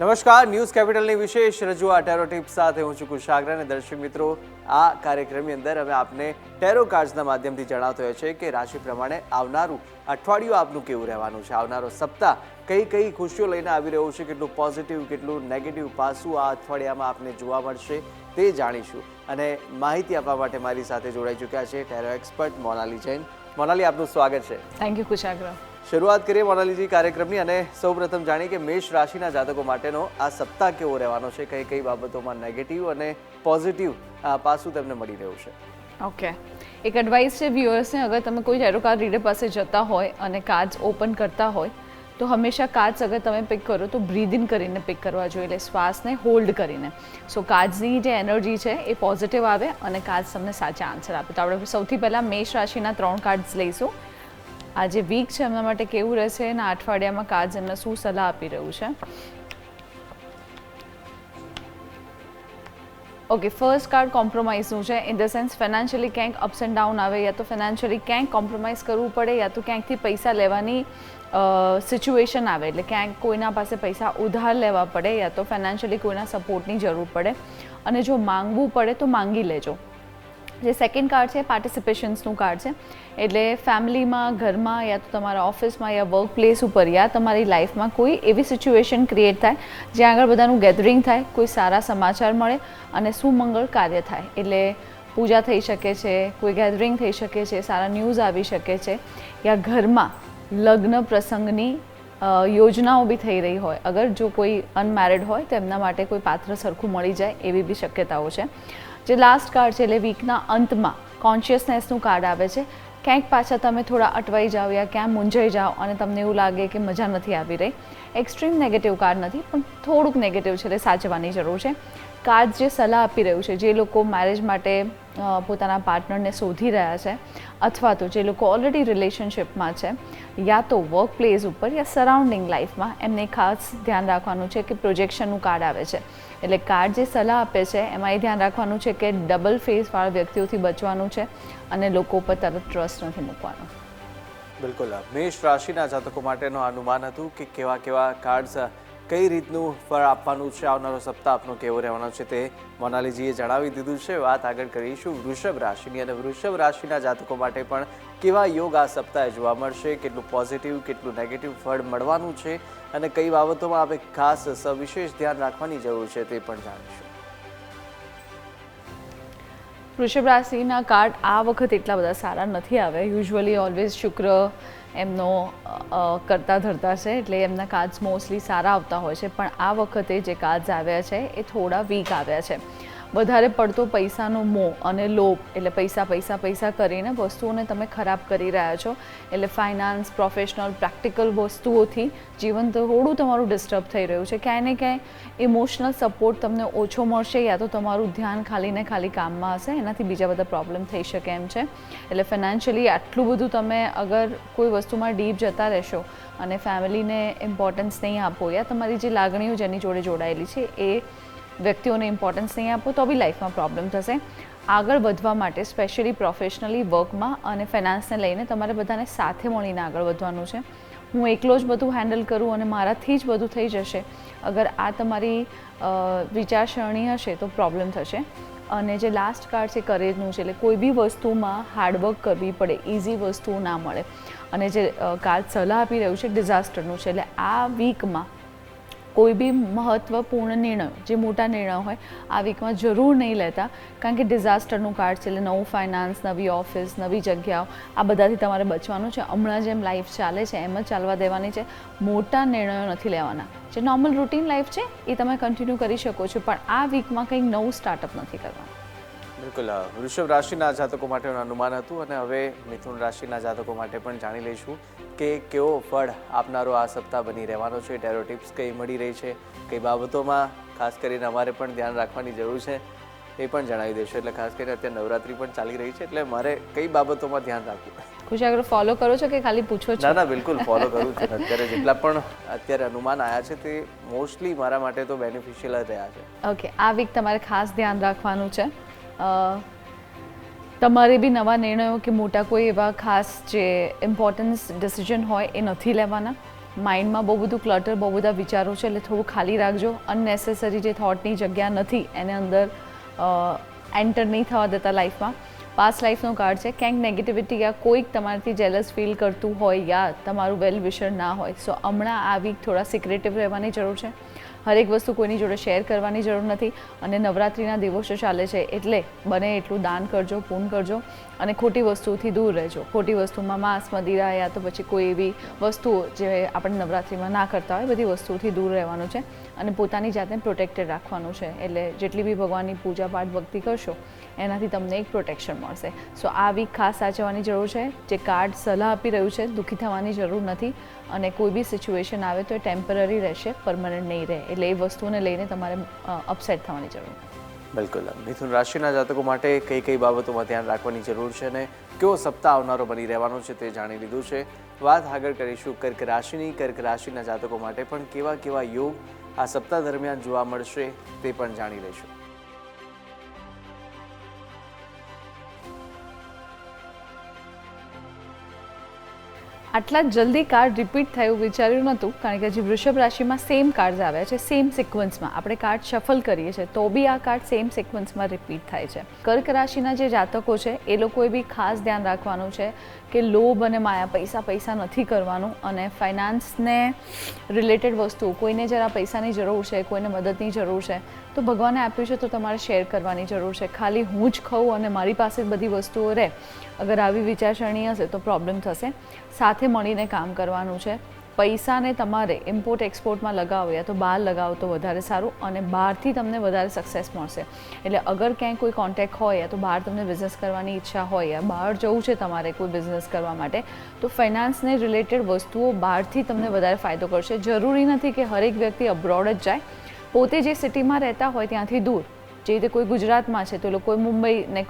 નમસ્કાર, ન્યૂઝ કેપિટલની વિશેષ રજૂઆત ટેરો ટીપ સાથે હું છું કુશાગ્ર અને દર્શક મિત્રો, આ કાર્યક્રમની અંદર અમે આપને ટેરો કાર્ડ્સના માધ્યમથી જણાવતો હોય છે કે રાશિ પ્રમાણે આવનારું અઠવાડિયું આપનું કેવું રહેવાનું છે? આવનારો સપ્તાહ કઈ કઈ ખુશીઓ લઈને આવી રહ્યું છે? કેટલું પોઝિટિવ કેટલું નેગેટિવ પાસું આ અઠવાડિયામાં આપને જોવા મળશે તે જાણીશું. અને માહિતી આપવા માટે મારી સાથે જોડાઈ ચૂક્યા છે ટેરો એક્સપર્ટ મોનાલી જૈન. મોનાલી, આપનું સ્વાગત છે. Thank you Kushagra. શરૂઆત કરીએ મોનાલીજી કાર્યક્રમની અને સૌપ્રથમ જાણીએ કે મેષ રાશિના જાતકો માટેનો આ સપ્તાહ કેવો રહેવાનો છે, કઈ કઈ બાબતોમાં નેગેટિવ અને પોઝિટિવ પાસું તેમને મળી રહ્યું છે. ઓકે એક એડવાઇસ છે વ્યુઅર્સને અગર તમે કોઈ ટેરો કાર્ડ રીડર પાસે જતા હોય અને કાર્ડ્સ ઓપન કરતા હોય, તો હંમેશા કાર્ડ્સ અગર તમે પિક કરો, તો બ્રીધ ઇન કરીને પિક કરવા જોઈએ. એટલે શ્વાસને હોલ્ડ કરીને. સો કાર્ડ્સની જે એનર્જી છે, એ પોઝિટિવ આવે અને કાર્ડ્સ તમને સાચા આન્સર આપે. તો આપણે સૌથી પહેલાં મેષ રાશિના ત્રણ કાર્ડ્સ લઈશું. આ જે વીક છે, એમના માટે કેવું રહેશે? અને અઠવાડિયામાં કાજ એમને શું સલાહ આપી રહ્યું છે? ઓકે ફર્સ્ટ કાર્ડ કોમ્પ્રોમાઇઝનું છે. ઇન ધ સેન્સ ફાઇનાન્શિયલી ક્યાંક અપ્સ એન્ડ ડાઉન આવે, યા તો ફાઇનાન્શિયલી ક્યાંક કોમ્પ્રોમાઇઝ કરવું પડે, યા તો ક્યાંકથી પૈસા લેવાની સિચ્યુએશન આવે. એટલે ક્યાંક કોઈના પાસે પૈસા ઉધાર લેવા પડે, યા તો ફાઇનાન્શિયલી કોઈના સપોર્ટની જરૂર પડે. અને જો માંગવું પડે તો માંગી લેજો. જે સેકન્ડ કાર્ડ છે પાર્ટિસિપેશન્સનું કાર્ડ છે. એટલે ફેમિલીમાં ઘરમાં યા તો તમારા ઓફિસમાં યા વર્ક પ્લેસ ઉપર યા તમારી લાઈફમાં કોઈ એવી સિચ્યુએશન ક્રિએટ થાય જ્યાં આગળ બધાનું ગેધરિંગ થાય, કોઈ સારા સમાચાર મળે અને સુમંગળ કાર્ય થાય. એટલે પૂજા થઈ શકે છે, કોઈ ગેધરિંગ થઈ શકે છે, સારા ન્યૂઝ આવી શકે છે. યા ઘરમાં લગ્ન પ્રસંગની યોજનાઓ બી થઈ રહી હોય. અગર જો કોઈ અનમેરિડ હોય, તો એમના માટે કોઈ પાત્ર સરખું મળી જાય એવી બી શક્યતાઓ છે. જે લાસ્ટ કાર્ડ છે એટલે વીકના અંતમાં કોન્શિયસનેસનું કાર્ડ આવે છે. ક્યાંક પાછા તમે થોડા અટવાઈ જાઓ યા ક્યાં મૂંઝાઈ જાઓ અને તમને એવું લાગે કે મજા નથી આવી રહી. એક્સ્ટ્રીમ નેગેટિવ કાર્ડ નથી, પણ થોડુંક નેગેટિવ છે એટલે સાચવવાની જરૂર છે. કાર્ડ જે સલાહ આપી રહ્યું છે જે લોકો મેરેજ માટે પોતાના પાર્ટનરને શોધી રહ્યા છે અથવા તો જે લોકો ઓલરેડી રિલેશનશિપમાં છે યા તો વર્ક પ્લેસ ઉપર યા સરાઉન્ડિંગ લાઈફમાં એમને ખાસ ધ્યાન રાખવાનું છે કે પ્રોજેક્શનનું કાર્ડ આવે છે. એટલે કાર્ડ જે સલાહ આપે છે એમાં એ ધ્યાન રાખવાનું છે કે ડબલ ફેસવાળા વ્યક્તિઓથી બચવાનું છે અને લોકો પર તરત ટ્રસ્ટ નથી મૂકવાનો. બિલકુલ. મેષ રાશિના જાતકો માટેનું અનુમાન હતું કે કેવા કેવા કાર્ડ્સ કઈ રીતનું ફળ આપવાનું છે? આવનારો સપ્તાહ આપનો કેવો રહેવાનો છે તે મોનાલીજીએ જણાવી દીધું છે. વાત આગળ કરીશું. વૃષભ રાશિની અને વૃષભ રાશિના જાતકો માટે પણ કેવા યોગ આ સપ્તાહે જોવા મળશે? કેટલું પોઝિટિવ કેટલું નેગેટિવ ફળ મળવાનું છે? અને કઈ બાબતોમાં આપણે ખાસ સવિશેષ ધ્યાન રાખવાની જરૂર છે તે પણ જાણીશું. વૃષભ રાશિના કાર્ડ આ વખત એટલા બધા સારા નથી આવે યુઝ્યુઅલી ઓલવેઝ શુક્ર એમનો કરતા ધરતા છે, એટલે એમના કાર્ડ્સ મોસ્ટલી સારા આવતા હોય છે, પણ આ વખતે જે કાર્ડ્સ આવ્યા છે, એ થોડા વીક આવ્યા છે. વધારે પડતો પૈસાનો મોહ અને લોભ, એટલે પૈસા પૈસા પૈસા કરીને વસ્તુઓને તમે ખરાબ કરી રહ્યા છો. એટલે ફાઇનાન્સ પ્રોફેશનલ પ્રેક્ટિકલ વસ્તુઓથી જીવન થોડું તમારું ડિસ્ટર્બ થઈ રહ્યું છે. ક્યાંય ને ક્યાંય ઇમોશનલ સપોર્ટ તમને ઓછો મળશે યા તો તમારું ધ્યાન ખાલી ને ખાલી કામમાં હશે, એનાથી બીજા બધા પ્રોબ્લેમ થઈ શકે એમ છે. એટલે ફિનાન્શિયલી આટલું બધું તમે અગર કોઈ વસ્તુમાં ડીપ જતા રહેશો અને ફેમિલીને ઇમ્પોર્ટન્સ નહીં આપો, યા તમારી જે લાગણીઓ જેની જોડે જોડાયેલી છે, એ વ્યક્તિઓને ઇમ્પોર્ટન્સ નહીં આપો, તો બી લાઈફમાં પ્રોબ્લેમ થશે. આગળ વધવા માટે સ્પેશિયલી પ્રોફેશનલી વર્કમાં અને ફાઇનાન્સને લઈને તમારે બધાને સાથે મળીને આગળ વધવાનું છે. હું એકલો જ બધું હેન્ડલ કરું અને મારાથી જ બધું થઈ જશે. અગર આ તમારી વિચારસરણી હશે તો પ્રોબ્લેમ થશે. અને જે લાસ્ટ કાર્ડ છે કરેજનું છે, એટલે કોઈ બી વસ્તુમાં હાર્ડવર્ક કરવી પડે ઇઝી વસ્તુ ના મળે. અને જે કાર્ડ સલાહ આપી રહ્યું છે ડિઝાસ્ટરનું છે, એટલે આ વીકમાં કોઈ બી મહત્ત્વપૂર્ણ નિર્ણયો, જે મોટા નિર્ણયો હોય, આ વીકમાં જરૂર નહીં લેતા. કારણ કે ડિઝાસ્ટરનું કાર્ડ છે એટલે નવું ફાઇનાન્સ નવી ઓફિસ નવી જગ્યાઓ, આ બધાથી તમારે બચવાનું છે. હમણાં જેમ લાઈફ ચાલે છે, એમ જ ચાલવા દેવાની છે. મોટા નિર્ણયો નથી લેવાના. જે નોર્મલ રૂટીન લાઈફ છે, એ તમે કન્ટિન્યુ કરી શકો છો. પણ આ વીકમાં કંઈક નવું સ્ટાર્ટઅપ નથી કરવાનું. બિલકુલ. વૃષભ રાશિના જાતકો માટેનું અનુમાન હતું અને હવે મિથુન રાશિના જાતકો માટે પણ જાણી લઈશું કે કેવો ફળ આપનારો આ સપ્તાહ બની રહેવાનો છે. ટેરો ટિપ્સ કઈ મળી રહી છે કઈ બાબતોમાં? ખાસ કરીને અમારે પણ ધ્યાન રાખવાની જરૂર છે એ પણ જણાવી દેશો એટલે ખાસ કરીને અત્યારે નવરાત્રી પણ ચાલી રહી છે એટલે મારે કઈ બાબતોમાં ધ્યાન રાખવું? કુશાગ્ર ફોલો કરો છો કે ખાલી પૂછો છો? ના ના બિલકુલ ફોલો કરું છું. અત્યારે જેટલા પણ અત્યારે અનુમાન આવ્યા છે તે મોસ્ટલી મારા માટે તો બેનિફિશિયલ જ રહ્યા છે. ઓકે આ વીક તમારે ખાસ ધ્યાન રાખવાનું છે. તમારે બી નવા નિર્ણયો કે મોટા કોઈ એવા ખાસ જે ઇમ્પોર્ટન્સ ડિસિઝન હોય એ નથી લેવાના? માઇન્ડમાં બહુ બધું ક્લટર બહુ બધા વિચારો છે, એટલે થોડું ખાલી રાખજો. અનનેસેસરી જે થોટની જગ્યા નથી, એને અંદર એન્ટર નહીં થવા દેતા લાઈફમાં પાસ્ટ લાઈફનો કાર્ડ છે, ક્યાંક નેગેટિવિટી યા કોઈક તમારાથી જેલસ ફીલ કરતું હોય યા તમારું વેલ વિશર ના હોય. સો હમણાં આ વીક થોડા સિક્રેટિવ રહેવાની જરૂર છે. હરેક વસ્તુ કોઈની જોડે શેર કરવાની જરૂર નથી અને નવરાત્રિના દિવસો ચાલે છે એટલે બને એટલું દાન કરજો, પૂન કરજો અને ખોટી વસ્તુથી દૂર રહેજો. ખોટી વસ્તુમાં માંસ, મદિરા યા તો પછી કોઈ એવી વસ્તુઓ જે આપણે નવરાત્રિમાં ના કરતા હોય બધી વસ્તુઓથી દૂર રહેવાનું છે. અને પોતાની જાતને પ્રોટેક્ટેડ રાખવાનું છે. એટલે જેટલી બી ભગવાનની પૂજા પાઠ, ભક્તિ કરશો, એનાથી તમને એક પ્રોટેક્શન મળશે. સો આ વીક ખાસ સાચવવાની જરૂર છે. જે કાર્ડ સલાહ આપી રહ્યું છે, દુઃખી થવાની જરૂર નથી. અને કોઈ બી સિચ્યુએશન આવે તો એ ટેમ્પરરી રહેશે પરમનન્ટ નહીં રહે. એટલે એ વસ્તુને લઈને તમારે અપસેટ થવાની જરૂર નથી. બિલકુલ. મિથુન રાશિના જાતકો માટે કઈ કઈ બાબતોમાં ધ્યાન રાખવાની જરૂર છે અને કયો સપ્તાહ આવનારો બની રહેવાનો છે તે જાણી લીધું છે. વાત આગળ કરીશું કર્ક રાશિની. કર્ક રાશિના જાતકો માટે પણ કેવા કેવા યોગ આ સપ્તાહ દરમિયાન જોવા મળશે તે પણ જાણી લઈશું. આટલા જલ્દી કાર્ડ રિપીટ થયું વિચાર્યું નહોતું, કારણ કે હજી વૃષભ રાશિમાં સેમ કાર્ડ્સ આવ્યા છે સેમ સિક્વન્સમાં આપણે કાર્ડ શફલ કરીએ છીએ, તો બી આ કાર્ડ સેમ સિક્વન્સમાં રિપીટ થાય છે. કર્ક રાશિના જે જાતકો છે, એ લોકોએ બી ખાસ ધ્યાન રાખવાનું છે કે લોભ અને માયા પૈસા પૈસા નથી કરવાનું, અને ફાઇનાન્સને રિલેટેડ વસ્તુ, કોઈને જરા પૈસાની જરૂર છે, કોઈને મદદની જરૂર છે તો ભગવાને આપ્યું છે તો તમારે શેર કરવાની જરૂર છે. ખાલી હું જ ખાઉં અને મારી પાસે બધી વસ્તુઓ રહે. અગર આવી વિચારસરણી હશે તો પ્રોબ્લેમ થશે. સાથે મળીને કામ કરવાનું છે. પૈસાને તમારે ઇમ્પોર્ટ એક્સપોર્ટમાં લગાવો યા તો બહાર લગાવો તો વધારે સારું અને બહારથી તમને વધારે સક્સેસ મળશે. એટલે અગર ક્યાંય કોઈ કોન્ટેક્ટ હોય યા તો બહાર તમને બિઝનેસ કરવાની ઈચ્છા હોય યા બહાર જવું છે તમારે કોઈ બિઝનેસ કરવા માટે, તો ફાઇનાન્સને રિલેટેડ વસ્તુઓ બહારથી તમને વધારે ફાયદો કરશે. જરૂરી નથી કે હરેક વ્યક્તિ અબ્રોડ જ જાય. પોતે જે સિટીમાં રહેતા હોય ત્યાંથી દૂર, જે રીતે કોઈ ગુજરાતમાં છે, તો લોકો મુંબઈને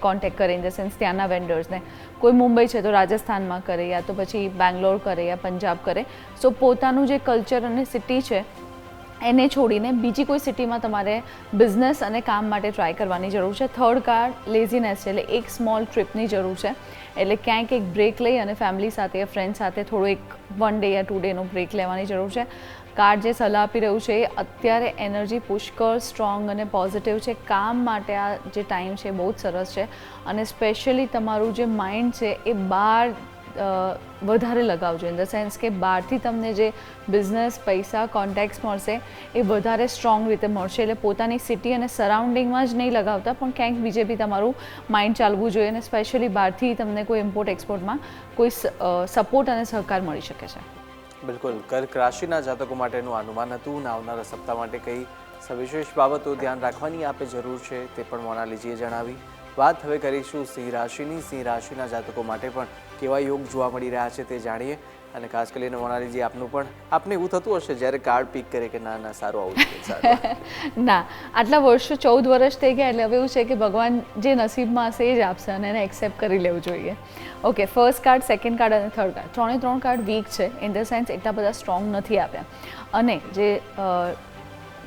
કોન્ટેક્ટ કરે ઇન ધ સેન્સ ત્યાંના વેન્ડર્સને કોઈ મુંબઈ છે તો રાજસ્થાનમાં કરે યા તો પછી બેંગ્લોર કરે યા પંજાબ કરે. સો પોતાનું જે કલ્ચર અને સિટી છે, એને છોડીને બીજી કોઈ સિટીમાં તમારે બિઝનેસ અને કામ માટે ટ્રાય કરવાની જરૂર છે. થર્ડ કાર્ડ લેઝીનેસ છે, એટલે એક સ્મોલ ટ્રીપની જરૂર છે. એટલે ક્યાંક એક બ્રેક લઈ અને ફેમિલી સાથે ફ્રેન્ડ સાથે થોડો એક વન ડે યા ટુ ડેનો બ્રેક લેવાની જરૂર છે. કાર્ડ જે સલાહ આપી રહ્યું છે, એ અત્યારે એનર્જી પુષ્કળ સ્ટ્રોંગ અને પોઝિટિવ છે. કામ માટે આ જે ટાઈમ છે બહુ જ સરસ છે. અને સ્પેશિયલી તમારું જે માઇન્ડ છે, એ બહાર વધારે લગાવજો. ઇન ધ સેન્સ કે બહારથી તમને જે બિઝનેસ, પૈસા, કોન્ટેક્ટ્સ મળશે, એ વધારે સ્ટ્રોંગ રીતે મળશે. એટલે પોતાની સિટી અને સરાઉન્ડિંગમાં જ નહીં લગાવતા, પણ ક્યાંક બીજે બી તમારું માઇન્ડ ચાલવું જોઈએ અને સ્પેશિયલી બહારથી તમને કોઈ ઇમ્પોર્ટ, એક્સપોર્ટમાં કોઈ સપોર્ટ અને સહકાર મળી શકે છે. બિલકુલ. કર્ક રાશિના જાતકો માટેનું અનુમાન હતું અને આવનારા સપ્તાહ માટે કઈ સવિશેષ બાબતો ધ્યાન રાખવાની આપે જરૂર છે તે પણ મોનાલીજીએ જણાવી. વાત હવે કરીશું સિંહ રાશિની. સિંહ રાશિના જાતકો માટે પણ કેવા યોગ જોવા મળી રહ્યા છે તે જાણીએ. અને ખાસ કરીને મોનાલીજી આપનું પણ આપને એવું થતું હશે જ્યારે કાર્ડ પીક કરે કે ના ના, સારું આવું ના, આટલા વર્ષો ચૌદ વર્ષ થઈ ગયા એટલે હવે એવું છે કે ભગવાન જે નસીબમાં હશે એ જ આપશે અને એને એક્સેપ્ટ કરી લેવું જોઈએ. Okay first card second card અને થર્ડ કાર્ડ ત્રણે ત્રણ કાર્ડ વીક છે ઇન ધ સેન્સ એટલા બધા સ્ટ્રોંગ નથી આપ્યા. અને જે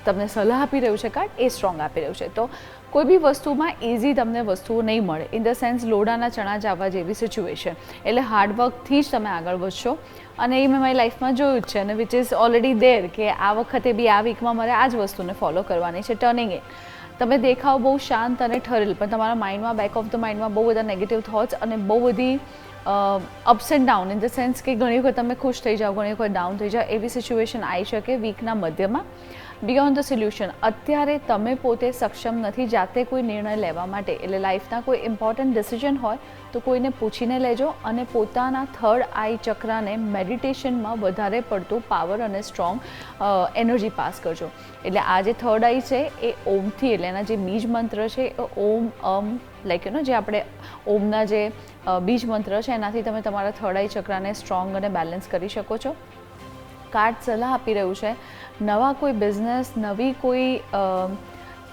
તમને સલાહ આપી રહ્યું છે કાર્ડ એ સ્ટ્રોંગ આપી રહ્યું છે. તો કોઈ બી વસ્તુમાં ઇઝી તમને વસ્તુઓ નહીં મળે. ઇન ધ સેન્સ લોડાના ચણા ચાવવા જેવી સિચ્યુએશન એટલે હાર્ડવર્કથી જ તમે આગળ વધશો. અને એ મેં મારી લાઈફમાં જોયું જ છે, અને વિચ ઇઝ ઓલરેડી દેર કે આ વખતે બી, આ વીકમાં મારે આ જ વસ્તુને ફોલો કરવાની છે ટર્નિંગ એ તમે દેખાવ બહુ શાંત અને ઠરેલ, પણ તમારા માઇન્ડમાં બેક ઓફ ધ માઇન્ડમાં બહુ બધા નેગેટિવ થોટ્સ અને બહુ બધી ups and down in the sense કે ઘણી વખત તમે ખુશ થઈ જાઓ, ઘણી વખત ડાઉન થઈ જાઓ, એવી સિચ્યુએશન આવી શકે વીકના મધ્યમાં. બિયોન્ડ ધ સોલ્યુશન અત્યારે તમે પોતે સક્ષમ નથી જાતે કોઈ નિર્ણય લેવા માટે. એટલે લાઈફના કોઈ ઇમ્પોર્ટન્ટ ડિસિઝન હોય, તો કોઈને પૂછીને લેજો અને પોતાના થર્ડ આઈ ચક્રાને મેડિટેશનમાં વધારે પડતું પાવર અને સ્ટ્રોંગ એનર્જી પાસ કરજો. એટલે આ જે થર્ડ આઈ છે, એ ઓમથી, એટલે એના જે બીજ મંત્ર છે, એ ઓમ, અમ લાઈક યુ નો જે આપણે ઓમના જે બીજ મંત્ર છે, એનાથી તમે તમારા થર્ડ આઈ ચક્રાને સ્ટ્રોંગ અને બેલેન્સ કરી શકો છો. કાર્ડ સલાહ આપી રહ્યું છે. નવા કોઈ બિઝનેસ નવી કોઈ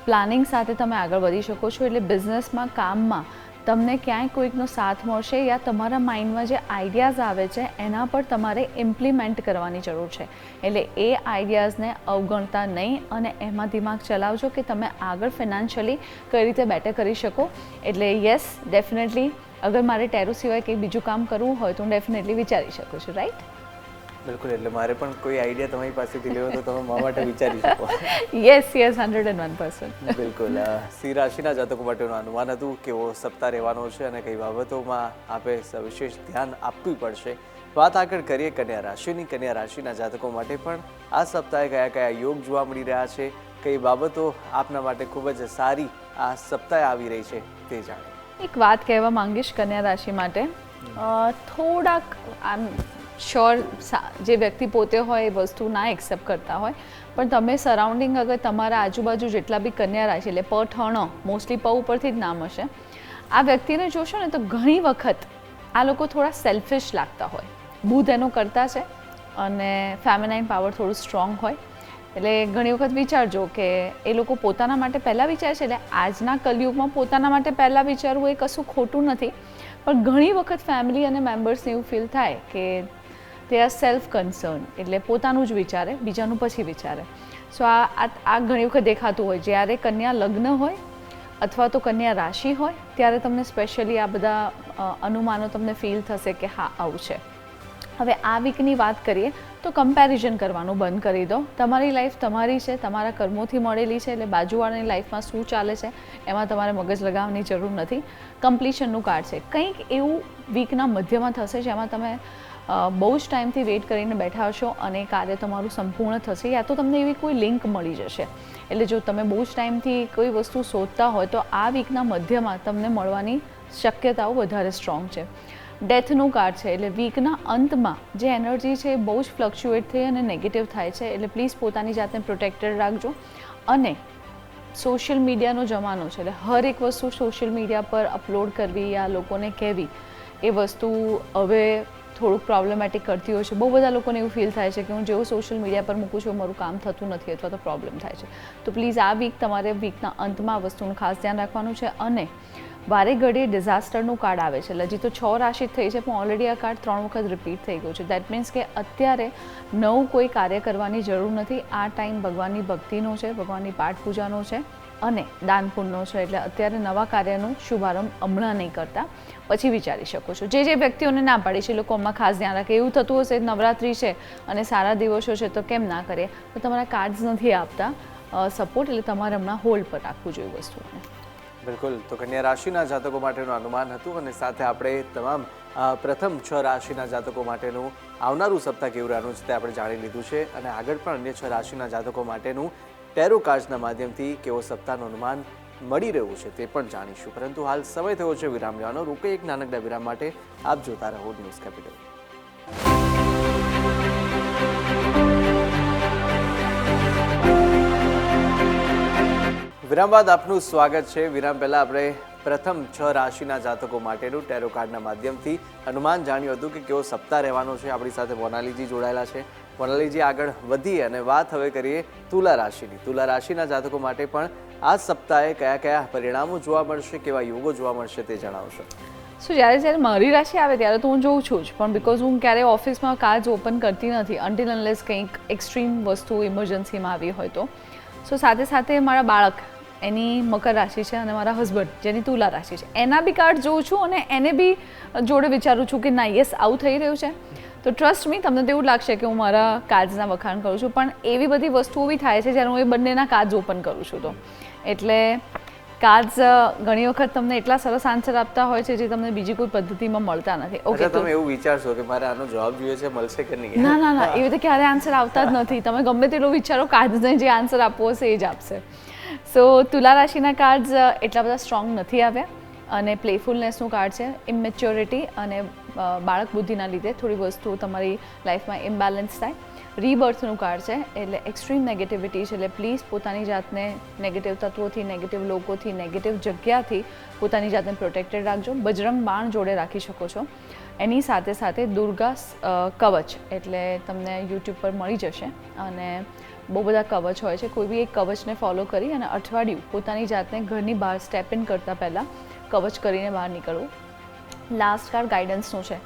પ્લાનિંગ સાથે તમે આગળ વધી શકો છો. એટલે બિઝનેસમાં કામમાં તમને ક્યાંય કોઈકનો સાથ મળશે યા તમારા માઇન્ડમાં જે આઈડિયાઝ આવે છે, એના પર તમારે ઇમ્પ્લિમેન્ટ કરવાની જરૂર છે. એટલે એ આઈડિયાઝને અવગણતા નહીં અને એમાં દિમાગ ચલાવજો કે તમે આગળ ફિનાન્શિયલી કઈ રીતે બેટર કરી શકો. એટલે યસ ડેફિનેટલી અગર મારે ટેરો સિવાય કંઈ બીજું કામ કરવું હોય તો હું ડેફિનેટલી વિચારી શકું છું રાઈટ બિલકુલ એટલે મારે પણ કોઈ આઈડિયા તમારી પાસેથી લેવો તો તમે મારા માટે વિચારી શકો. Yes yes hundred and one percent બિલકુલ સિંહ રાશિના જાતકો માટેનું અનુમાન હતું કેવો સપ્તાહ રહેવાનો છે અને કઈ બાબતોમાં આપે સવિશેષ ધ્યાન આપવું પડશે. વાત આગળ કરીએ કન્યા રાશિની. કન્યા રાશિના જાતકો માટે પણ આ સપ્તાહે કયા કયા યોગ જોવા મળી રહ્યા છે કઈ બાબતો આપના માટે ખૂબ જ સારી આ સપ્તાહે આવી રહી છે તે જાણે એક વાત કહેવા માંગીશ કન્યા રાશિ માટે. થોડાક આમ શ્યોર જે વ્યક્તિ પોતે હોય એ વસ્તુ ના એક્સેપ્ટ કરતા હોય. પણ તમે સરાઉન્ડિંગ અગર તમારા આજુબાજુ જેટલા બી કન્યા રાશિ, એટલે પ ઠણો મોસ્ટલી પ ઉપરથી જ નામ હશે. આ વ્યક્તિને જોશો ને તો ઘણી વખત આ લોકો થોડા સેલ્ફિશ લાગતા હોય. બુધ એનો કરતા છે અને ફેમિનાઇન પાવર થોડું સ્ટ્રોંગ હોય. એટલે ઘણી વખત વિચારજો કે એ લોકો પોતાના માટે પહેલાં વિચારે છે, એટલે આજના કલયુગમાં પોતાના માટે પહેલાં વિચારવું એ કશું ખોટું નથી. પણ ઘણી વખત ફેમિલી અને મેમ્બર્સને એવું ફીલ થાય કે તે આર સેલ્ફ કન્સર્ન એટલે પોતાનું જ વિચારે, બીજાનું પછી વિચારે. સો આ, આ- આ ઘણી વખત દેખાતું હોય. જ્યારે કન્યા લગ્ન હોય અથવા તો કન્યા રાશિ હોય, ત્યારે તમને સ્પેશિયલી આ બધા અનુમાનો તમને ફીલ થશે કે હા, આવું છે. હવે આ વીકની વાત કરીએ, તો કમ્પેરિઝન કરવાનું બંધ કરી દો. તમારી લાઈફ તમારી છે, તમારા કર્મોથી મળેલી છે, એટલે બાજુવાળાની લાઈફમાં શું ચાલે છે, એમાં તમારે મગજ લગાવવાની જરૂર નથી. કમ્પ્લીશનનું કાર્ડ છે. કંઈક એવું વીકના મધ્યમાં થશે, જેમાં તમે બહુ જ ટાઈમથી વેઇટ કરીને બેઠા હશો અને કાર્ય તમારું સંપૂર્ણ થશે યા તો તમને એવી કોઈ લિંક મળી જશે. એટલે જો તમે બહુ જ ટાઈમથી કોઈ વસ્તુ શોધતા હોય તો આ વીકના મધ્યમાં તમને મળવાની શક્યતાઓ વધારે સ્ટ્રોંગ છે. ડેથનું કાર્ડ છે એટલે વીકના અંતમાં જે એનર્જી છે એ બહુ જ ફ્લક્ચ્યુએટ થઈ અને નેગેટિવ થાય છે એટલે પ્લીઝ પોતાની જાતને પ્રોટેક્ટેડ રાખજો. અને સોશિયલ મીડિયાનો જમાનો છે એટલે હર એક વસ્તુ સોશિયલ મીડિયા પર અપલોડ કરવી યા લોકોને કહેવી એ વસ્તુ હવે થોડુંક પ્રોબ્લેમેટિક કરતી હોય છે. બહુ બધા લોકોને એવું ફીલ થાય છે કે હું જેવું સોશિયલ મીડિયા પર મૂકું છું મારું કામ થતું નથી અથવા તો પ્રોબ્લેમ થાય છે. તો પ્લીઝ આ વીક તમારે વીકના અંતમાં આ વસ્તુનું ખાસ ધ્યાન રાખવાનું છે અને વારે ઘડીએ ડિઝાસ્ટરનું કાર્ડ આવે છે. એટલે હજી તો છ રાશિ થઈ છે, પણ ઓલરેડી આ કાર્ડ ત્રણ વખત રિપીટ થઈ ગયું છે. દેટ મીન્સ કે અત્યારે નવું કોઈ કાર્ય કરવાની જરૂર નથી. આ ટાઈમ ભગવાનની ભક્તિનો છે, ભગવાનની પાઠ પૂજાનો છે. અને દાનપુણનો છે એટલે અત્યારે નવા કાર્યનો શુભારંભ હમણાં નહીં કરતા. પછી વિચારી શકો છો. જે જે વ્યક્તિઓને ના પાડી છે, એ લોકો આમાં ખાસ ધ્યાન રાખે. એવું થતું હશે, નવરાત્રિ છે અને સારા દિવસો છે, તો કેમ ના કરીએ તો તમારા કાર્ડ્સ નથી આપતા. સપોર્ટ એટલે તમારે હમણાં હોલ્ડ પર રાખવું જોઈએ વસ્તુઓને. બિલકુલ. તો કન્યા રાશિના જાતકો માટેનું અનુમાન હતું અને સાથે આપણે તમામ પ્રથમ છ રાશિના જાતકો માટેનું આવનારું સપ્તાહ કેવું રહેવાનું છે તે આપણે જાણી લીધું છે. અને આગળ પણ અન્ય છ રાશિના જાતકો માટેનું ટેરો કાર્ડ્સના માધ્યમથી કેવો સપ્તાહનું અનુમાન મળી રહ્યું છે તે પણ જાણીશું. પરંતુ હાલ સમય થયો છે વિરામ લેવાનો. રોકે એક નાનકડા વિરામ માટે આપ જોતા રહો ન્યૂઝ કેપિટલ. વિરામ બાદ આપનું સ્વાગત છે. વિરામ પહેલા આપણે પ્રથમ છ રાશિના જાતકો માટેનું ટેરો કાર્ડના માધ્યમથી અનુમાન જાણ્યું હતું કે કેવો સપ્તાહ રહેવાનો છે. આપણી સાથે મોનાલીજી જોડાયેલા છે. મોનાલીજી આગળ વધીએ અને વાત હવે કરીએ તુલા રાશિની. તુલા રાશિના જાતકો માટે પણ આ સપ્તાહે કયા કયા પરિણામો જોવા મળશે, કેવા યોગો જોવા મળશે તે જણાવશો. સો જ્યારે જ્યારે મારી રાશિ આવે ત્યારે તો હું જોઉં છું જ, પણ બિકોઝ હું ક્યારેય ઓફિસમાં કાર્ડ ઓપન કરતી નથી અન્ટિલ અનલેસ કંઈક એક્સ્ટ્રીમ વસ્તુ ઇમરજન્સીમાં આવી હોય તો. સો સાથે સાથે મારા બાળક, એની મકર રાશિ છે અને મારા હસબન્ડ જેની તુલા રાશિ છે. એના બી કાર્ડ જોઉં છું અને એને બી જોડે વિચારું છું કે ના યસ આવું થઈ રહ્યું છે. તો ટ્રસ્ટ મી તમને તો એવું લાગશે કે હું મારા કાર્ડ્સના વખાણ કરું છું. પણ એવી બધી વસ્તુઓ બી થાય છે જ્યારે હું એ બંનેના કાર્ડ્સ ઓપન કરું છું તો. એટલે કાર્ડ્સ ઘણી વખત તમને એટલા સરસ આન્સર આપતા હોય છે જે તમને બીજી કોઈ પદ્ધતિમાં મળતા નથી. ઓકે તમે એવું વિચારશો કે મારે આનો જવાબ જોઈએ છે મળશે કે નહીં? ના ના ના એવી રીતે ક્યારે આન્સર આવતા જ નથી. તમે ગમે તેટલો વિચારો કાર્ડ્સને જે આન્સર આપવો હશે એ જ આપશે. સો તુલા રાશિના કાર્ડ્સ એટલા બધા સ્ટ્રોંગ નથી આવ્યા. અને પ્લેફુલનેસનું કાર્ડ છે ઇમેચ્યોરિટી અને બાળક બુદ્ધિના લીધે થોડી વસ્તુઓ તમારી લાઈફમાં ઇમ્બેલેન્સ થાય. રીબર્થનું કાર્ડ છે, એટલે એક્સ્ટ્રીમ નેગેટિવિટી છે, એટલે પ્લીઝ પોતાની જાતને નેગેટિવ તત્વોથી નેગેટિવ લોકોથી નેગેટિવ જગ્યાથી પોતાની જાતને પ્રોટેક્ટેડ રાખજો. બજરંગ બાણ જોડે રાખી શકો છો. એની સાથે સાથે દુર્ગા કવચ, એટલે તમને યુટ્યુબ પર મળી જશે. અને બહુ બધા કવચ હોય છે. કોઈ બી એક કવચને ફોલો કરી અને અઠવાડિયું પોતાની જાતને ઘરની બહાર સ્ટેપ ઇન કરતાં પહેલાં કવચ કરીને બહાર નીકળવું. લાસ્ટ કાર્ડ ગાઈડન્સનું છે.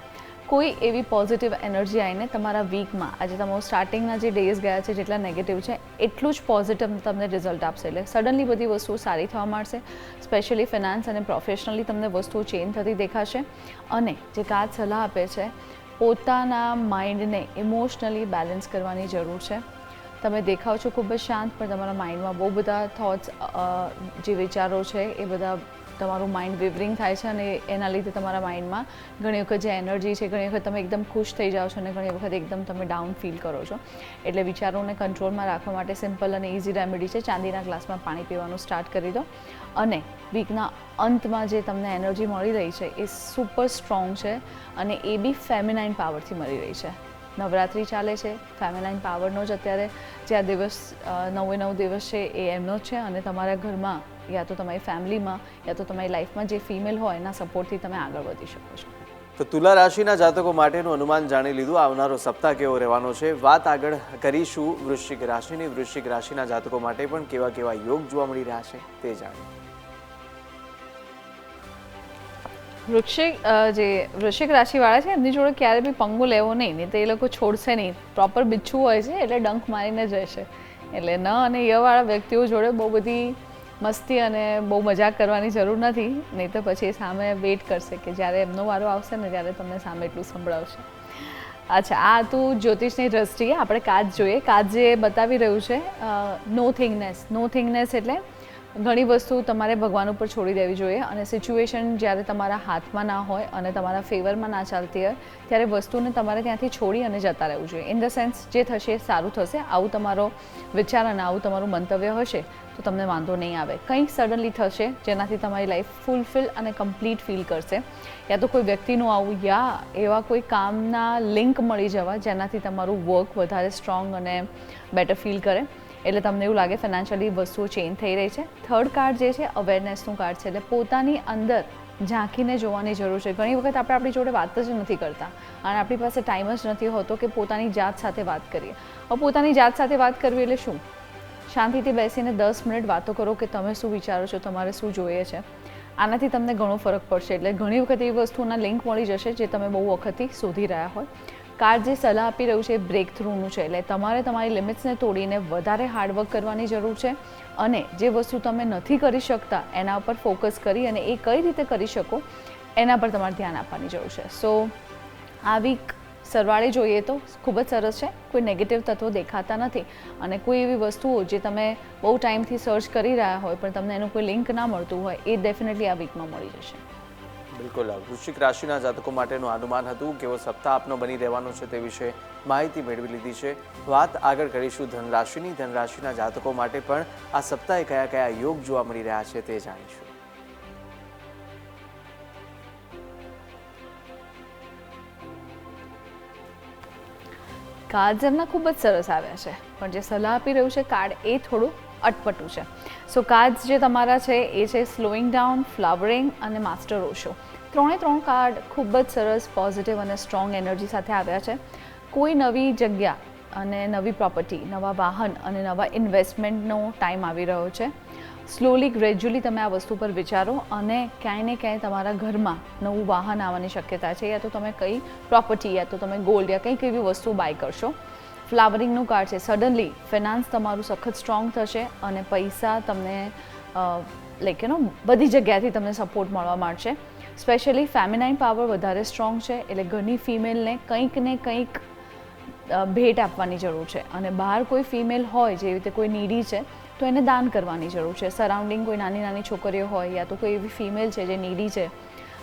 કોઈ એવી પોઝિટિવ એનર્જી આવીને તમારા વીકમાં આજે તમારું સ્ટાર્ટિંગના જે ડેઝ ગયા છે, જેટલા નેગેટિવ છે, એટલું જ પોઝિટિવ તમને રિઝલ્ટ આપશે. એટલે સડનલી બધી વસ્તુઓ સારી થવા માંડશે. સ્પેશિયલી ફિનાન્સ અને પ્રોફેશનલી તમને વસ્તુઓ ચેન્જ થતી દેખાશે. અને જે કાર્ડ સલાહ આપે છે, પોતાના માઇન્ડને ઇમોશનલી બેલેન્સ કરવાની જરૂર છે. તમે દેખાવ છો ખૂબ જ શાંત, પણ તમારા માઇન્ડમાં બહુ બધા થોટ્સ જે વિચારો છે, એ બધા તમારું માઇન્ડ વિવરિંગ થાય છે અને એના લીધે તમારા માઇન્ડમાં ઘણી વખત જે એનર્જી છે, ઘણી વખત તમે એકદમ ખુશ થઈ જાઓ છો અને ઘણી વખત એકદમ તમે ડાઉન ફીલ કરો છો. એટલે વિચારોને કંટ્રોલમાં રાખવા માટે સિમ્પલ અને ઇઝી રેમેડી છે. ચાંદીના ગ્લાસમાં પાણી પીવાનું સ્ટાર્ટ કરી દો. અને વીકના અંતમાં જે તમને એનર્જી મળી રહી છે એ સુપર સ્ટ્રોંગ છે અને એ બી ફેમિનાઇન પાવરથી મળી રહી છે. નવરાત્રિ ચાલે છે. ફેમિલાઇન પાવરનો જ અત્યારે જે આ દિવસ નવે નવ દિવસ છે એ એમનો જ છે અને તમારા ઘરમાં યા તો તમારી ફેમિલીમાં યા તો તમારી લાઈફમાં જે ફિમેલ હોય એના સપોર્ટથી તમે આગળ વધી શકો છો. તો તુલા રાશિના જાતકો માટેનું અનુમાન જાણી લીધું. આવનારો સપ્તાહ કેવો રહેવાનો છે? વાત આગળ કરીશું વૃશ્ચિક રાશિની. વૃશ્ચિક રાશિના જાતકો માટે પણ કેવા કેવા યોગ જોવા મળી રહ્યા છે તે જાણીએ વૃક્ષિક જે વૃશ્ચિક રાશિવાળા છે એમની જોડે ક્યારે બી પંગો લેવો નહીં. નહીં તો એ લોકો છોડશે નહીં. પ્રોપર બિચ્છું હોય છે એટલે ડંખ મારીને જ રહેશે એટલે ન અને યવાળા વ્યક્તિઓ જોડે બહુ બધી મસ્તી અને બહુ મજાક કરવાની જરૂર નથી, નહીં તો પછી સામે વેઇટ કરશે કે જ્યારે એમનો વારો આવશે ને ત્યારે તમને સામે એટલું સંભળાવશે. અચ્છા, આ તું જ્યોતિષની દ્રષ્ટિએ આપણે કાચ જોઈએ. કાચ જે બતાવી રહ્યું છે નો થિંગનેસ નો થિંગનેસ એટલે ઘણી વસ્તુ તમારે ભગવાન ઉપર છોડી દેવી જોઈએ અને સિચ્યુએશન જ્યારે તમારા હાથમાં ના હોય અને તમારા ફેવરમાં ના ચાલતી હોય, ત્યારે વસ્તુને તમારે ત્યાંથી છોડી અને જતા રહેવું જોઈએ. ઇન ધ સેન્સ જે થશે સારું થશે, આવું તમારો વિચાર અને આવું તમારું મંતવ્ય હશે, તો તમને વાંધો નહીં આવે. કંઈક સડનલી થશે, જેનાથી તમારી લાઈફ ફૂલફિલ અને કમ્પ્લીટ ફીલ કરશે. યા તો કોઈ વ્યક્તિનું આવું, યા એવા કોઈ કામના લિંક મળી જવા, જેનાથી તમારું વર્ક વધારે સ્ટ્રોંગ અને બેટર ફીલ કરે. એટલે તમને એવું લાગે ફાઇનાન્શિયલી વસ્તુઓ ચેન્જ થઈ રહી છે. થર્ડ કાર્ડ જે છે અવેરનેસનું કાર્ડ છે. એટલે પોતાની અંદર ઝાંખીને જોવાની જરૂર છે. ઘણી વખત આપણે આપણી જોડે વાત જ નથી કરતા. અને આપણી પાસે ટાઈમ જ નથી હોતો કે પોતાની જાત સાથે વાત કરીએ. હવે પોતાની જાત સાથે વાત કરવી એટલે શું? શાંતિથી બેસીને દસ મિનિટ વાતો કરો કે તમે શું વિચારો છો, તમારે શું જોઈએ છે. આનાથી તમને ઘણો ફરક પડશે. એટલે ઘણી વખત એવી વસ્તુના લિંક મળી જશે જે તમે બહુ વખતથી શોધી રહ્યા હોય. કાર્ડ જે સલાહ આપી રહ્યું છે એ બ્રેક થ્રુનું છે. એટલે તમારે તમારી લિમિટ્સને તોડીને વધારે હાર્ડવર્ક કરવાની જરૂર છે અને જે વસ્તુ તમે નથી કરી શકતા એના ઉપર ફોકસ કરી અને એ કઈ રીતે કરી શકો એના પર તમારે ધ્યાન આપવાની જરૂર છે. સો આ વીક સરવાળે જોઈએ તો ખૂબ જ સરસ છે. કોઈ નેગેટિવ તત્વો દેખાતા નથી અને કોઈ એવી વસ્તુઓ જે તમે બહુ ટાઈમથી સર્ચ કરી રહ્યા હોય પણ તમને એનું કોઈ લિંક ના મળતું હોય એ ડેફિનેટલી આ વીકમાં મળી જશે. બિલકુલ. વૃશ્ચિક રાશિના જાતકો માટેનું અનુમાન હતું કેવો સપ્તાહ આપનો બની રહેવાનો છે તે વિશે માહિતી મેળવી લીધી છે. વાત આગળ કરીશું ધનરાશિની. ધનરાશિના જાતકો માટે પણ આ સપ્તાહે કયા કયા યોગ જોવા મળી રહ્યા છે તે જાણીશું. કાર્ડ એમના ખૂબ જ સરસ આવ્યા છે. પણ જે સલાહ આપી રહ્યું છે કાર્ડ એ થોડું અટપટું છે. સો કાર્ડ્સ જે તમારા છે, એ છે સ્લોઈંગ ડાઉન ફ્લાવરિંગ અને માસ્ટર ઓશો ત્રણે ત્રણ કાર્ડ ખૂબ જ સરસ પોઝિટિવ અને સ્ટ્રોંગ એનર્જી સાથે આવ્યા છે. કોઈ નવી જગ્યા અને નવી પ્રોપર્ટી નવા વાહન અને નવા ઇન્વેસ્ટમેન્ટનો ટાઈમ આવી રહ્યો છે. સ્લોલી ગ્રેજ્યુઅલી તમે આ વસ્તુ પર વિચારો અને ક્યાંય ને ક્યાંય તમારા ઘરમાં નવું વાહન આવવાની શક્યતા છે, યા તો તમે કઈ પ્રોપર્ટી યા તો તમે ગોલ્ડ યા કંઈક એવી વસ્તુ બાય કરશો. ફ્લાવરિંગનું કાર્ડ છે. સડનલી ફિનાન્સ તમારું સખત સ્ટ્રોંગ થશે અને પૈસા તમને લાઈક યુ નો બધી જગ્યાથી તમને સપોર્ટ મળવા માંડશે. સ્પેશિયલી ફેમિનાઇન પાવર વધારે સ્ટ્રોંગ છે એટલે ઘણી ફિમેલને કંઈક ને કંઈક ભેટ આપવાની જરૂર છે. અને બહાર કોઈ ફિમેલ હોય જેવી રીતે કોઈ નીડી છે, તો એને દાન કરવાની જરૂર છે. સરાઉન્ડિંગ કોઈ નાની નાની છોકરીઓ હોય યા તો કોઈ એવી ફિમેલ છે જે નીડી છે,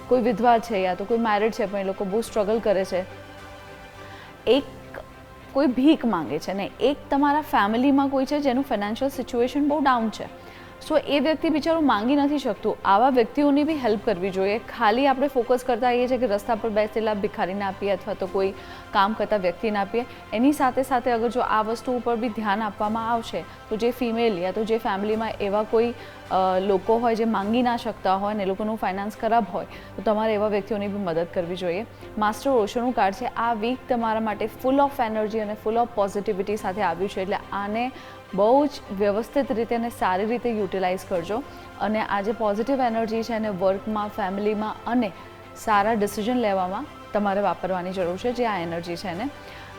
કોઈ વિધવા છે યા તો કોઈ મેરિડ છે પણ એ લોકો બહુ સ્ટ્રગલ કરે છે. એક કોઈ ભીખ માંગે છે ને, એક તમારા ફેમિલીમાં કોઈ છે જેનું ફાઇનાન્શિયલ સિચ્યુએશન બહુ ડાઉન છે. સો એ વ્યક્તિ બિચારું માંગી નથી શકતું. આવા વ્યક્તિઓની બી હેલ્પ કરવી જોઈએ. ખાલી આપણે ફોકસ કરતા હોઈએ છીએ કે રસ્તા પર બેસેલા, ભિખારીને આપીએ અથવા તો કોઈ કામ કરતા વ્યક્તિને આપીએ. એની સાથે સાથે અગર જો આ વસ્તુ ઉપર બી ધ્યાન આપવામાં આવશે, તો જે ફિમેલ યા તો જે ફેમિલીમાં એવા કોઈ લોકો હોય જે માંગી ના શકતા હોય ને એ લોકોનું ફાઇનાન્સ ખરાબ હોય, તો તમારે એવા વ્યક્તિઓની બી મદદ કરવી જોઈએ. માસ્ટર ઓશોનું કાર્ડ છે, આ વીક તમારા માટે ફૂલ ઓફ એનર્જી અને ફૂલ ઓફ પોઝિટિવિટી સાથે આવ્યું છે, એટલે આને બહુ જ વ્યવસ્થિત રીતે અને સારી રીતે યુટિલાઇઝ કરજો. અને આ જે પોઝિટિવ એનર્જી છે એને વર્કમાં ફેમિલીમાં અને સારા ડિસિઝન લેવામાં તમારે વાપરવાની જરૂર છે, જે આ એનર્જી છે એને.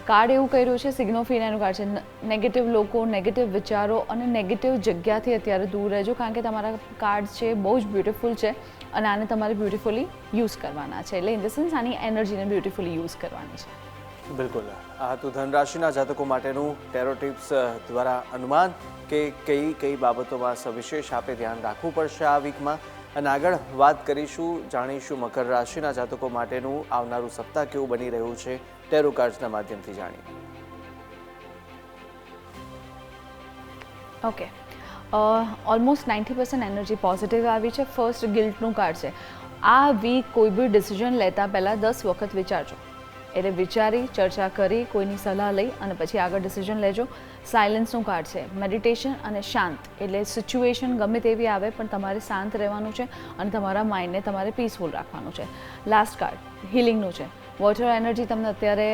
કાર્ડ એવું કર્યું છે સિગ્નોફિનાનું કાર્ડ છે. નેગેટિવ લોકો નેગેટિવ વિચારો અને નેગેટિવ જગ્યાથી અત્યારે દૂર રહેજો, કારણ કે તમારા કાર્ડ છે, બહુ જ બ્યુટિફુલ છે અને આને તમારે બ્યુટિફુલી યુઝ કરવાના છે. એટલે ઇન ધ સેન્સ આની એનર્જીને બ્યુટિફુલી યુઝ કરવાની છે. બિલકુલ. આ તો ધનરાશિના જાતકો માટેનું ટેરો ટિપ્સ દ્વારા અનુમાન કે કઈ કઈ બાબતોમાં સવિશેષ આપે ધ્યાન રાખવું પડશે આ વીકમાં અને આગળ વાત કરીશું, જાણીશું મકર રાશિના જાતકો માટેનું આવનારું સપ્તાહ કેવું બની રહ્યું છે ટેરો કાર્ડ્સના માધ્યમથી જાણીએ. Okay almost ninety percent energy positive આવી છે. ફર્સ્ટ ગિલ્ટનું કાર્ડ છે. આ વીક કોઈ બી ડિસિઝન લેતા પહેલાં દસ વખત વિચારજો. એટલે વિચારી, ચર્ચા કરી, કોઈની સલાહ લઈ અને પછી આગળ ડિસિઝન લેજો. સાયલન્સનું કાર્ડ છે. મેડિટેશન અને શાંત. એટલે સિચ્યુએશન ગમે તેવી આવે, પણ તમારે શાંત રહેવાનું છે અને તમારા માઇન્ડને તમારે પીસફુલ રાખવાનું છે. લાસ્ટ કાર્ડ હિલિંગનું છે. વોટર એનર્જી તમને અત્યારે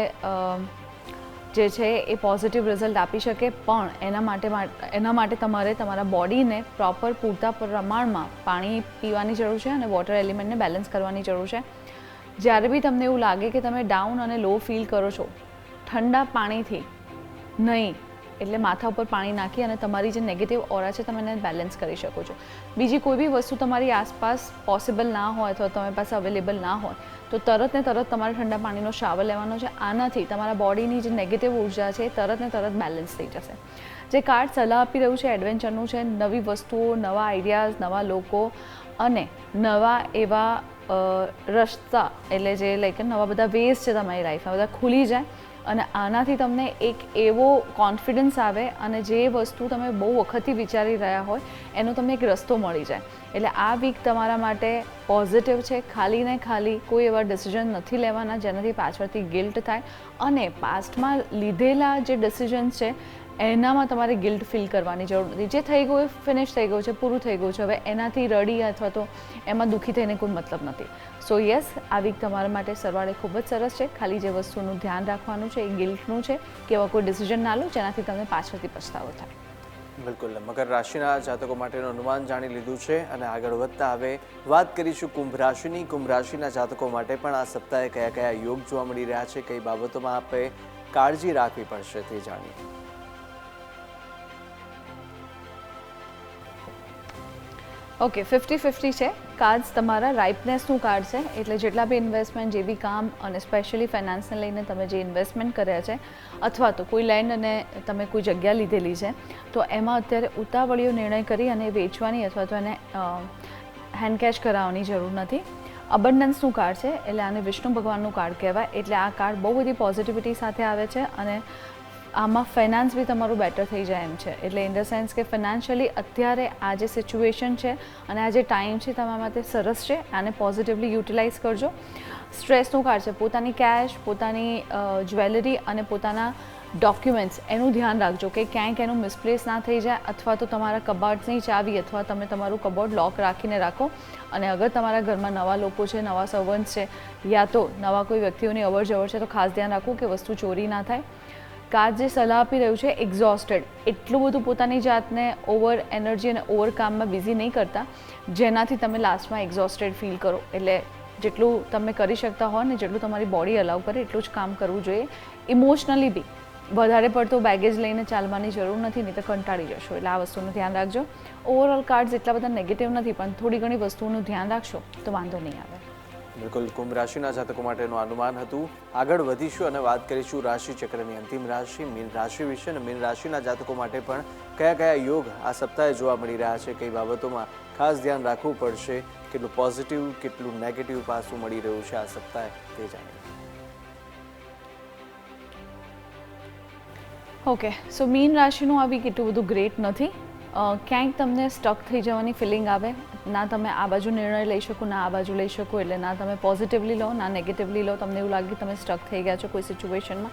જે છે એ પોઝિટિવ રિઝલ્ટ આપી શકે, પણ એના માટે એના માટે તમારે તમારા બોડીને પ્રોપર પૂરતા પ્રમાણમાં પાણી પીવાની જરૂર છે અને વોટર એલિમેન્ટને બેલેન્સ કરવાની જરૂર છે. જ્યારે બી તમને એવું લાગે કે તમે ડાઉન અને લો ફીલ કરો છો, ઠંડા પાણીથી નહીં એટલે માથા ઉપર પાણી નાખી અને તમારી જે નેગેટિવ ઓરા છે, તમે એને બેલેન્સ કરી શકો છો. બીજી કોઈ બી વસ્તુ તમારી આસપાસ પોસિબલ ના હોય અથવા તમારી પાસે અવેલેબલ ના હોય, તો તરત ને તરત તમારે ઠંડા પાણીનો શાવર લેવાનો છે. આનાથી તમારા બોડીની જે નેગેટિવ ઊર્જા છે તરત ને તરત બેલેન્સ થઈ જશે. જે કાર્ડ સલાહ આપી રહ્યું છે એડવેન્ચરનું છે, નવી વસ્તુઓ, નવા આઈડિયાઝ નવા લોકો અને નવા એવા રસ્તા એટલે જે લાઈક નવા બધા વેઝ છે તમારી લાઈફમાં બધા ખુલી જાય. અને આનાથી તમને એક એવો કોન્ફિડન્સ આવે અને જે વસ્તુ તમે બહુ વખતથી વિચારી રહ્યા હોય, એનો તમને એક રસ્તો મળી જાય. એટલે આ વીક તમારા માટે પોઝિટિવ છે. ખાલી ને ખાલી કોઈ એવા ડિસિઝન નથી લેવાના જેનાથી પાછળથી ગિલ્ટ થાય. અને પાસ્ટમાં લીધેલા જે ડિસિઝન્સ છે એનામાં તમારે ગિલ્ટ ફીલ કરવાની જરૂર નથી. જે થઈ ગયું એ ફિનિશ થઈ ગયું છે, પૂરું થઈ ગયું છે. હવે એનાથી રડી અથવા તો એમાં દુઃખી થઈને કોઈ મતલબ નથી. સો યસ આ વીક તમારા માટે સરવાળે ખૂબ જ સરસ છે. ખાલી જે વસ્તુનું ધ્યાન રાખવાનું છે, એ ગિલ્ટનું છે, કે એવા કોઈ ડિસિઝન ના લો, જેનાથી તમને પાછળથી પછતાવો થાય. બિલકુલ. મકર રાશિના જાતકો માટેનું અનુમાન જાણી લીધું છે અને આગળ વધતા હવે વાત કરીશું કુંભ રાશિની. કુંભ રાશિના જાતકો માટે પણ આ સપ્તાહે કયા કયા યોગ જોવા મળી રહ્યા છે, કઈ બાબતોમાં આપણે કાળજી રાખવી પડશે તે જાણીએ. ઓકે ફિફ્ટી ફિફ્ટી છે. કાર્ડ્સ તમારા રાઇપનેસનું કાર્ડ છે. એટલે જેટલા બી ઇન્વેસ્ટમેન્ટ જે બી કામ અને સ્પેશિયલી ફાઇનાન્સને લઈને તમે જે ઇન્વેસ્ટમેન્ટ કર્યા છે, અથવા તો કોઈ લેન્ડ અને તમે કોઈ જગ્યા લીધેલી છે, તો એમાં અત્યારે ઉતાવળીઓ નિર્ણય કરી અને વેચવાની અથવા તો એને હેન્ડકેશ કરાવવાની જરૂર નથી. અબન્ડન્સનું કાર્ડ છે. એટલે આને વિષ્ણુ ભગવાનનું કાર્ડ કહેવાય. એટલે આ કાર્ડ બહુ બધી પોઝિટિવિટી સાથે આવે છે અને આમાં ફાઇનાન્સ બી તમારું બેટર થઈ જાય એમ છે. એટલે ઇન ધ સેન્સ કે ફિનાન્શિયલી અત્યારે આ જે સિચ્યુએશન છે અને આ જે ટાઈમ છે તમારા માટે સરસ છે, આને પોઝિટિવલી યુટિલાઇઝ કરજો. સ્ટ્રેસનું કાર્ડ છે. પોતાની કેશ પોતાની જ્વેલરી અને પોતાના ડોક્યુમેન્ટ્સ એનું ધ્યાન રાખજો કે ક્યાંક એનું મિસપ્લેસ ના થઈ જાય અથવા તો તમારા કબાટની ચાવી અથવા તમે તમારું કબોર્ડ લોક રાખીને રાખો. અને અગર તમારા ઘરમાં નવા લોકો છે, નવા સર્વન્ટ્સ છે, યા તો નવા કોઈ વ્યક્તિઓની અવર જવર છે, તો ખાસ ધ્યાન રાખવું કે વસ્તુ ચોરી ના થાય. કાર્ડ જે સલાહ આપી રહ્યું છે એક્ઝોસ્ટેડ એટલું બધું પોતાની જાતને ઓવર એનર્જી અને ઓવર કામમાં બિઝી નહીં કરતા, જેનાથી તમે લાસ્ટમાં એક્ઝોસ્ટેડ ફીલ કરો. એટલે જેટલું તમે કરી શકતા હો ને જેટલું તમારી બોડી અલાઉ કરે, એટલું જ કામ કરવું જોઈએ. Emotionally be. વધારે પડતો બેગેજ લઈને ચાલવાની જરૂર નથી, નહીં તો કંટાળી જશો. એટલે આ વસ્તુનું ધ્યાન રાખજો. ઓવરઓલ કાર્ડ્સ એટલા બધા નેગેટિવ નથી, પણ થોડી ઘણી વસ્તુઓનું ધ્યાન રાખશો, તો વાંધો નહીં આવે. બિલકુલ, કુંભ રાશિના જાતકો માટેનું અનુમાન હતું. આગળ વધીશું અને વાત કરીશું રાશિ ચક્રની અંતિમ રાશિ, મીન રાશિ વિશે અને મીન રાશિના જાતકો માટે પણ કયા કયા યોગ આ સપ્તાહે જોવા મળી રહ્યા છે, કઈ બાબતોમાં ખાસ ધ્યાન રાખવું પડશે, કેટલું પોઝિટિવ કેટલું નેગેટિવ પાસું મળી રહ્યું છે આ સપ્તાહે તે જાણીએ. ઓકે સો મીન રાશિનું આવી કેટલું બધું ગ્રેટ નથી. ક્યાંક તમને સ્ટક થઈ જવાની ફિલિંગ આવે. ના તમે આ બાજુ નિર્ણય લઈ શકો, ના આ બાજુ લઈ શકો, એટલે ના તમે પોઝિટિવલી લો, ના નેગેટિવલી લો. તમને એવું લાગે તમે સ્ટક થઈ ગયા છો કોઈ સિચ્યુએશનમાં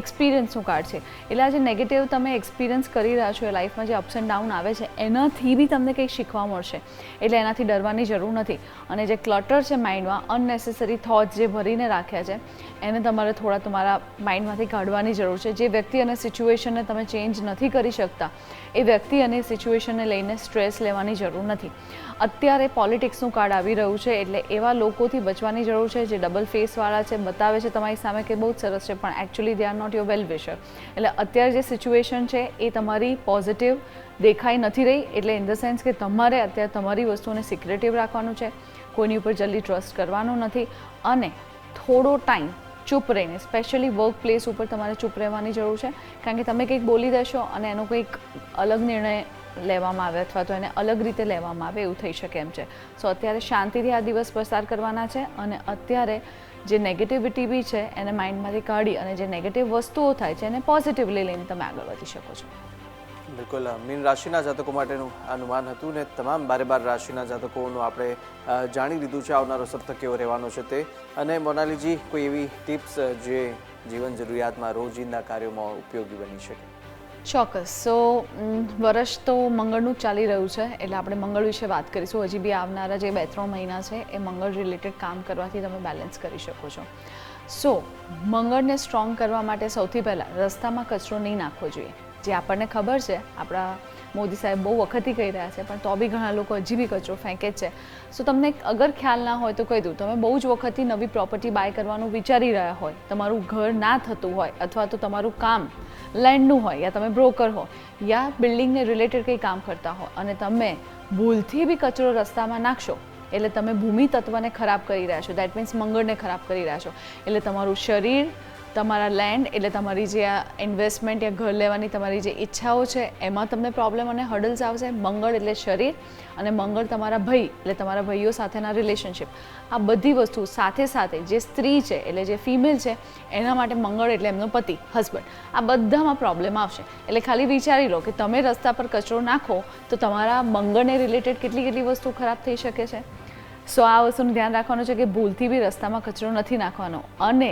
એક્સપિરિયન્સનું કાર્ડ છે. એટલે આ જે નેગેટિવ તમે એક્સપિરિયન્સ કરી રહ્યા છો એ લાઈફમાં જે અપ્સ એન્ડ ડાઉન આવે છે, એનાથી બી તમને કંઈક શીખવા મળશે. એટલે એનાથી ડરવાની જરૂર નથી. અને જે ક્લટર છે માઇન્ડમાં અનનેસેસરી થોટ જે ભરીને રાખ્યા છે, એને તમારે થોડા તમારા માઇન્ડમાંથી કાઢવાની જરૂર છે. જે વ્યક્તિ અને સિચ્યુએશનને તમે ચેન્જ નથી કરી શકતા, એ વ્યક્તિ અને સિચ્યુએશનને લઈને સ્ટ્રેસ લેવાની જરૂર નથી. અત્યારે પોલિટિક્સનું કાર્ડ આવી રહ્યું છે એટલે એવા લોકોથી બચવાની જરૂર છે જે ડબલ ફેસવાળા છે, બતાવે છે તમારી સામે કે બહુ જ સરસ છે, પણ actually they are not your well wisher એટલે અત્યારે જે સિચ્યુએશન છે એ તમારી પોઝિટિવ દેખાઈ નથી રહી, એટલે ઇન ધ સેન્સ કે તમારે અત્યારે તમારી વસ્તુને સિક્રેટિવ રાખવાનું છે, કોઈની ઉપર જલ્દી ટ્રસ્ટ કરવાનું નથી અને થોડો ટાઈમ ચૂપ રહીને સ્પેશિયલી વર્ક પ્લેસ ઉપર તમારે ચૂપ રહેવાની જરૂર છે. કારણ કે તમે કંઈક બોલી દેશો અને એનો કંઈક અલગ નિર્ણય લેવામાં આવે અથવા તો એને અલગ રીતે લેવામાં આવે એવું થઈ શકે એમ છે. સો અત્યારે શાંતિથી આ દિવસ પસાર કરવાના છે અને અત્યારે જે નેગેટિવિટી બી છે, એને માઇન્ડમાંથી કાઢી અને જે નેગેટિવ વસ્તુઓ થાય છે, એને પોઝિટિવલી લઈને તમે આગળ વધી શકો છો. બિલકુલ. મીન રાશિના જાતકો માટેનું અનુમાન હતું ને તમામ બારે બાર રાશિના જાતકોનું આપણે જાણી લીધું છે આવનારો સપ્તાહ કેવો રહેવાનો છે તે. અને મોનાલીજી, કોઈ એવી ટિપ્સ જે જીવન જરૂરિયાતમાં રોજિંદા કાર્યોમાં ઉપયોગી બની શકે? ચોક્કસ. સો વર્ષ તો મંગળનું જ ચાલી રહ્યું છે, એટલે આપણે મંગળ વિશે વાત કરીશું. હજી બી આવનારા જે બે ત્રણ મહિના છે, એ મંગળ રિલેટેડ કામ કરવાથી તમે બેલેન્સ કરી શકો છો. સો મંગળને સ્ટ્રોંગ કરવા માટે સૌથી પહેલાં રસ્તામાં કચરો નહીં નાખવો જોઈએ. જે આપણને ખબર છે, આપણા મોદી સાહેબ બહુ વખતથી કહી રહ્યા છે, પણ તો બી ઘણા લોકો હજી બી કચરો ફેંકે જ છે. સો તમને અગર ખ્યાલ ના હોય તો કહી દઉં. તમે બહુ જ વખતથી નવી પ્રોપર્ટી બાય કરવાનું વિચારી રહ્યા હોય. તમારું ઘર ના થતું હોય અથવા તો તમારું કામ લેન્ડનું હોય યા તમે બ્રોકર હો યા બિલ્ડિંગને રિલેટેડ કંઈ કામ કરતા હો અને તમે ભૂલથી બી કચરો રસ્તામાં નાખશો, એટલે તમે ભૂમિ તત્વને ખરાબ કરી રહ્યા છો. દેટ મીન્સ મંગળને ખરાબ કરી રહ્યા છો. એટલે તમારું શરીર તમારા લેન્ડ એટલે તમારી જે આ ઇન્વેસ્ટમેન્ટ યા ઘર લેવાની તમારી જે ઈચ્છાઓ છે, એમાં તમને પ્રોબ્લેમ અને હર્ડલ્સ આવશે. મંગળ એટલે શરીર અને મંગળ તમારા ભાઈ એટલે તમારા ભાઈઓ સાથેના રિલેશનશિપ આ બધી વસ્તુ સાથે સાથે જે સ્ત્રી છે એટલે જે ફિમેલ છે, એના માટે મંગળ એટલે એમનો પતિ હસબન્ડ આ બધામાં પ્રોબ્લેમ આવશે. એટલે ખાલી વિચારી લો કે તમે રસ્તા પર કચરો નાખો તો તમારા મંગળને રિલેટેડ કેટલી કેટલી વસ્તુ ખરાબ થઈ શકે છે? સો આ વસ્તુનું ધ્યાન રાખવાનું છે કે ભૂલથી બી રસ્તામાં કચરો નથી નાખવાનો. અને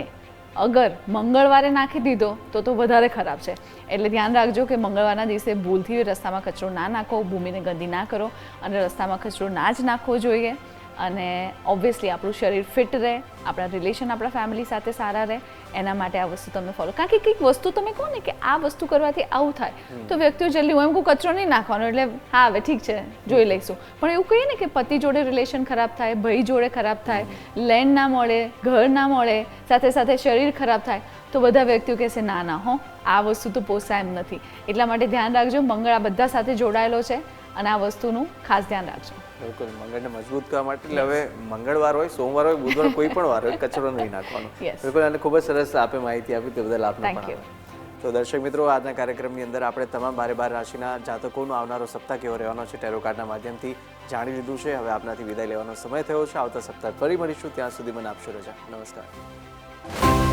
અગર મંગળવારે નાખી દીધો, તો તો વધારે ખરાબ છે. એટલે ધ્યાન રાખજો કે મંગળવારના દિવસે ભૂલથી રસ્તામાં કચરો ના નાખો, ભૂમિને ગંદી ના કરો અને રસ્તામાં કચરો ના જ નાખવો જોઈએ. અને ઓબ્વિયસલી આપણું શરીર ફિટ રહે આપણા રિલેશન આપણા ફેમિલી સાથે સારા રહે એના માટે આ વસ્તુ તમે ફોલો કારણ કે કંઈક વસ્તુ તમે કહો ને કે આ વસ્તુ કરવાથી આવું થાય તો વ્યક્તિઓ જલ્દી હું એમ કહું કચરો નહીં નાખવાનો એટલે હા હવે ઠીક છે જોઈ લઈશું. પણ એવું કહીએ ને કે પતિ જોડે રિલેશન ખરાબ થાય ભાઈ જોડે ખરાબ થાય લેન્ડ ના મળે ઘર ના મળે સાથે સાથે શરીર ખરાબ થાય તો બધા વ્યક્તિઓ કહેશે ના ના હો આ વસ્તુ તો પોસાય એમ નથી. એટલા માટે ધ્યાન રાખજો મંગળ આ બધા સાથે જોડાયેલો છે અને આ વસ્તુનું ખાસ ધ્યાન રાખજો. બિલકુલ મંગળને મજબૂત કરવા માટે. એટલે હવે મંગળવાર હોય સોમવાર હોય બુધવાર કોઈ પણ વાર હોય કચરો નહીં નાખવાનો. બિલકુલ અને ખૂબ જ સરસ આપે માહિતી આપી તે બદલ આપનો પણ તો દર્શક મિત્રો આજના કાર્યક્રમની અંદર આપણે તમામ બારે બાર રાશિના જાતકોનો આવનારો સપ્તાહ કેવો રહેવાનો છે ટેરો કાર્ડના માધ્યમથી જાણી લીધું છે. હવે આપનાથી વિદાય લેવાનો સમય થયો છે. આવતા સપ્તાહ ફરી મળીશું. ત્યાં સુધી મને આપશો રજા. નમસ્કાર.